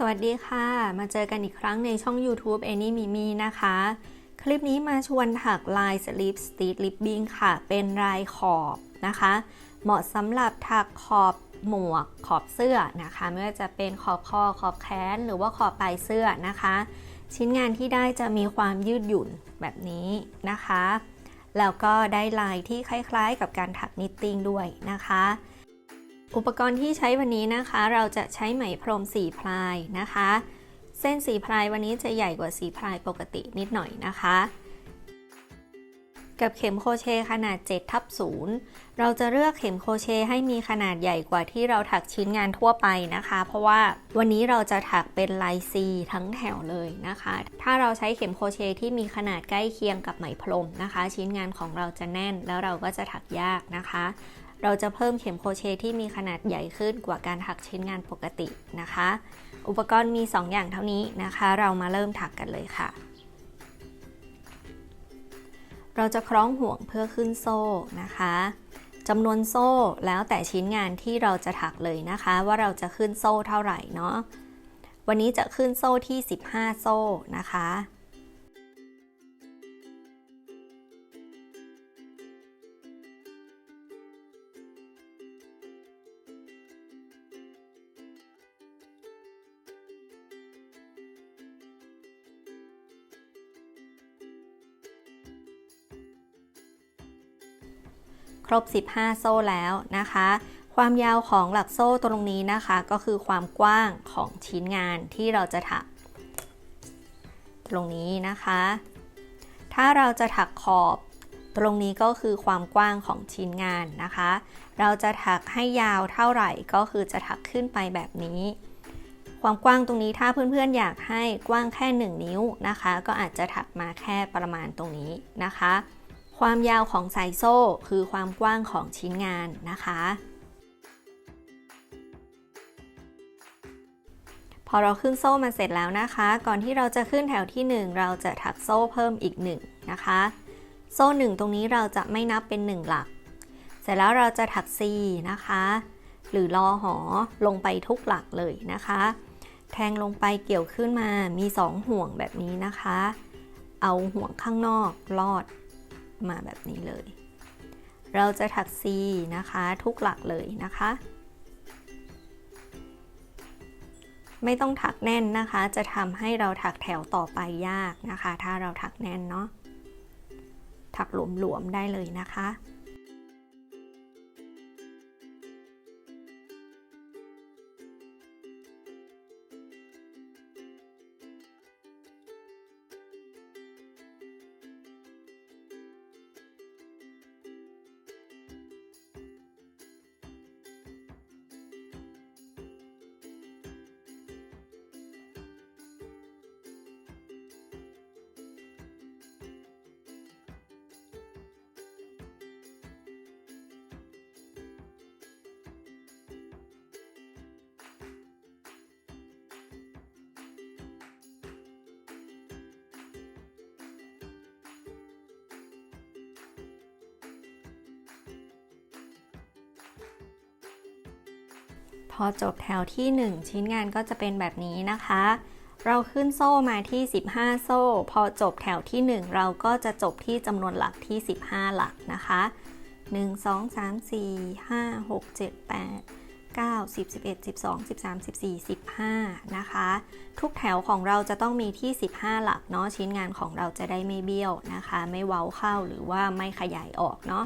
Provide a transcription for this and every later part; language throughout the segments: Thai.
สวัสดีค่ะ มาเจอกันอีกครั้งในช่อง YouTube a n y Mimi นะคะ คลิปนี้มาชวนถักลาย Slip Stitch Ribbing ค่ะ เป็นลายขอบนะคะ เหมาะสำหรับถักขอบหมวกขอบเสื้อนะคะ ไม่ว่าจะเป็นขอบคอขอบแขน หรือว่าขอบปลายเสื้อนะคะ ชิ้นงานที่ได้จะมีความยืดหยุ่นแบบนี้นะคะ แล้วก็ได้ลายที่คล้ายๆ กับการถักนิตติ้งด้วยนะคะ อุปกรณ์ที่ใช้วันนี้นะคะ เราจะใช้ไหมพรมสีพลายนะคะ เส้นสีพลายวันนี้จะใหญ่กว่าสีพลายปกตินิดหน่อยนะคะ กับเข็มโครเชต์ขนาด7ทับ0เราจะเลือกเข็มโครเชต์ให้มีขนาดใหญ่กว่าที่เราถักชิ้นงานทั่วไปนะคะ เพราะว่าวันนี้เราจะถักเป็นลายซีทั้งแถวเลยนะคะ ถ้าเราใช้เข็มโครเชต์ที่มีขนาดใกล้เคียงกับไหมพรมนะคะ ชิ้นงานของเราจะแน่นแล้วเราก็จะถักยากนะคะ เราจะเพิ่มเข็มโครเชต์ที่มีขนาดใหญ่ขึ้นกว่าการถักชิ้นงานปกตินะคะ อุปกรณ์มี 2 อย่างเท่านี้นะคะ เรามาเริ่มถักกันเลยค่ะ เราจะคล้องห่วงเพื่อขึ้นโซ่นะคะจำนวนโซ่แล้วแต่ชิ้นงานที่เราจะถักเลยนะคะ ว่าเราจะขึ้นโซ่เท่าไหร่เนาะวันนี้จะขึ้นโซ่ที่ 15 โซ่นะคะ ครบ 15 โซ่แล้วนะคะ ความยาวของหลักโซ่ตรงนี้นะคะ ก็คือความกว้างของชิ้นงานที่เราจะถัก ตรงนี้นะคะ ถ้าเราจะถักขอบตรงนี้ก็คือความกว้างของชิ้นงานนะคะ เราจะถักให้ยาวเท่าไหร่ก็คือจะถักขึ้นไปแบบนี้ ความกว้างตรงนี้ถ้าเพื่อนๆอยากให้กว้างแค่ 1 นิ้วนะคะ ก็อาจจะถักมาแค่ประมาณตรงนี้นะคะ ความยาวของสายโซ่ คือความกว้างของชิ้นงานนะคะ พอเราขึ้นโซ่มาเสร็จแล้วนะคะ ก่อนที่เราจะขึ้นแถวที่ 1 เราจะถักโซ่เพิ่มอีก1นะคะ โซ่ 1 ตรงนี้เราจะไม่นับเป็น 1 หลัก เสร็จแล้วเราจะถัก C นะคะ หรือรอหอลงไปทุกหลักเลยนะคะ แทงลงไปเกี่ยวขึ้นมามี 2 ห่วงแบบนี้นะคะ เอาห่วงข้างนอกลอด มาแบบนี้เลย เราจะถัก C นะคะทุกหลักเลยนะคะ ไม่ต้องถักแน่นนะคะ จะทำให้เราถักแถวต่อไปยากนะคะ ถ้าเราถักแน่นเนาะถักหลวมๆได้เลยนะคะ อจบแถวที่ 1 ชิ้นงานก็จะเป็นแบบนี้นะคะ เราขึ้นโซ่มาที่ 15 โซ่ พอจบแถวที่ 1 เราก็จะจบที่จำนวนหลักที่ 15 หลักนะคะ 1 2 3 4 5 6 7 8 9 10 11 12 13 14 15 นะคะ ทุกแถวของเราจะต้องมีที่ 15 หลักเนาะชิ้นงานของเราจะได้ไม่เบี้ยวนะคะ ไม่เว้าเข้าหรือว่าไม่ขยายออกเนาะ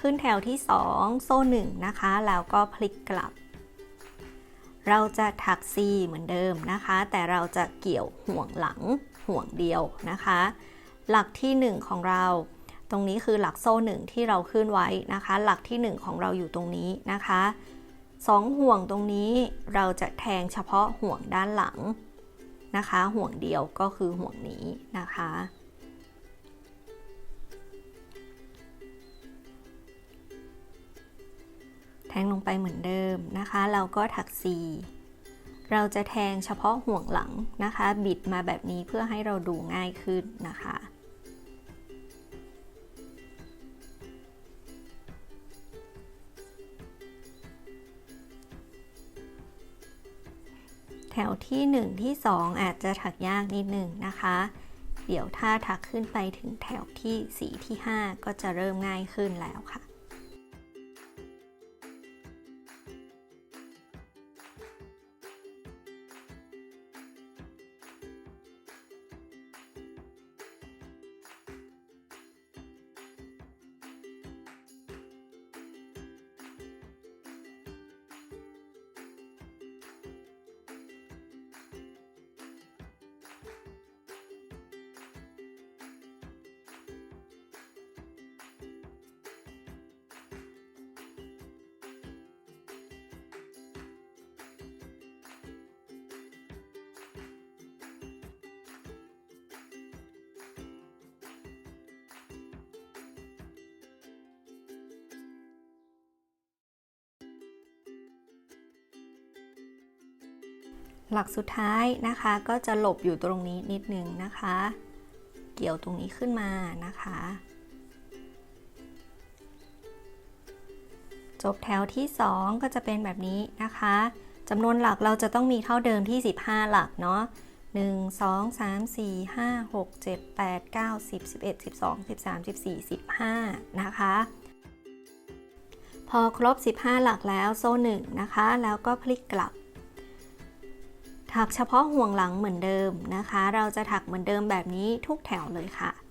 ขึ้นแถวที่ 2 โซ่1นะคะ แล้วก็พลิกกลับ เราจะถัก C เหมือนเดิมนะคะ แต่เราจะเกี่ยวห่วงหลังห่วงเดียวนะคะ หลักที่ 1 ของเรา ตรงนี้คือหลักโซ่1ที่เราขึ้นไว้นะคะ หลักที่ 1 ของเราอยู่ตรงนี้นะคะสองห่วงตรงนี้เราจะแทงเฉพาะห่วงด้านหลังนะคะ ห่วงเดียวก็คือห่วงนี้นะคะ แทงลงไปเหมือนเดิมนะคะ เราก็ถัก C เราจะแทงเฉพาะห่วงหลังนะคะ บิดมาแบบนี้เพื่อให้เราดูง่ายขึ้นนะคะแถวที่ 1 ที่ 2 อาจจะถักยากนิดหนึ่งนะคะ เดี๋ยวถ้าถักขึ้นไปถึงแถวที่ 4 ที่ 5 ก็จะเริ่มง่ายขึ้นแล้วค่ะ หลักสุดท้ายนะคะก็จะหลบอยู่ตรงนี้นิดนึงนะคะ เกี่ยวตรงนี้ขึ้นมานะคะ จบแถวที่ 2 ก็จะเป็นแบบนี้นะคะจำนวนหลักเราจะต้องมีเท่าเดิมที่ 15 หลักเนาะ1 2 3 4 5 6 7 8 9 10 11 12 13 14 15 นะคะ พอครบ 15 หลักแล้วโซ่1นะคะ แล้วก็พลิกกลับ ถักเฉพาะห่วงหลังเหมือนเดิมนะคะ เราจะถักเหมือนเดิมแบบนี้ทุกแถวเลยค่ะ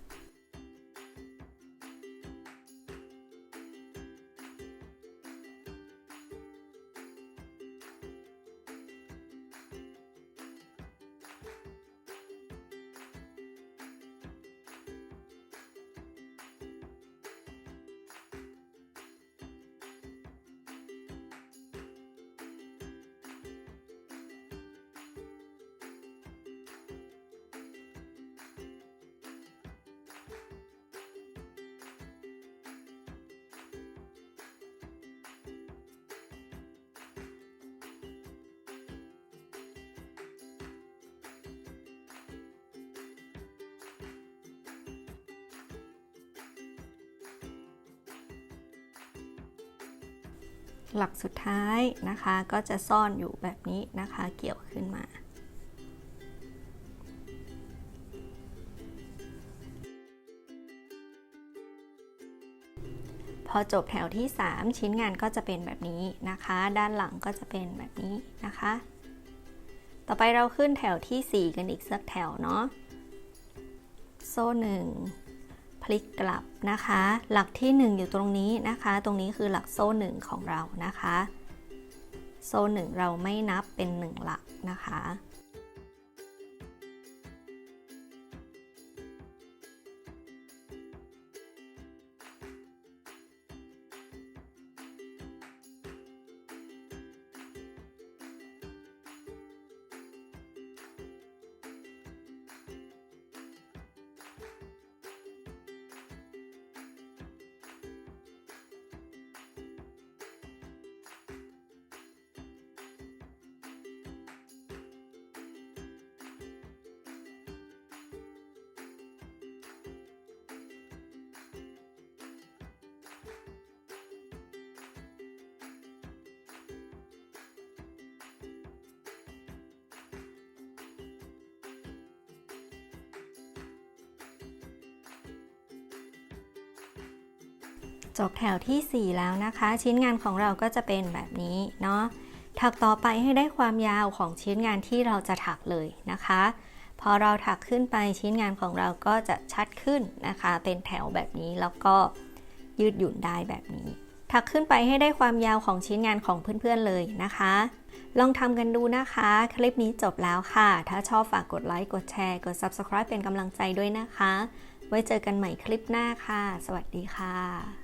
หลักสุดท้ายนะคะก็จะซ่อนอยู่แบบนี้นะคะเกี่ยวขึ้นมา พอจบแถวที่ 3 ชิ้นงานก็จะเป็นแบบนี้นะคะ ด้านหลังก็จะเป็นแบบนี้นะคะ ต่อไปเราขึ้นแถวที่ 4 กันอีกสักแถวเนาะโซ่หนึ่ง พลิกกลับนะคะ หลักที่ 1 อยู่ตรงนี้นะคะ ตรงนี้คือหลักโซ่หนึ่งของเรานะคะ โซ่หนึ่งเราไม่นับเป็น 1 หลักนะคะ จบแถวที่ 4 แล้วนะคะ ชิ้นงานของเราก็จะเป็นแบบนี้เนาะถักต่อไปให้ได้ความยาวของชิ้นงานที่เราจะถักเลยนะคะ พอเราถักขึ้นไปชิ้นงานของเราก็จะชัดขึ้นนะคะ เป็นแถวแบบนี้แล้วก็ยืดหยุ่นได้แบบนี้ ถักขึ้นไปให้ได้ความยาวของชิ้นงานของเพื่อนๆเลยนะคะ ลองทำกันดูนะคะ คลิปนี้จบแล้วค่ะ ถ้าชอบฝากกดไลค์กดแชร์กด Subscribe เป็นกำลังใจด้วยนะคะ ไว้เจอกันใหม่คลิปหน้าค่ะ สวัสดีค่ะ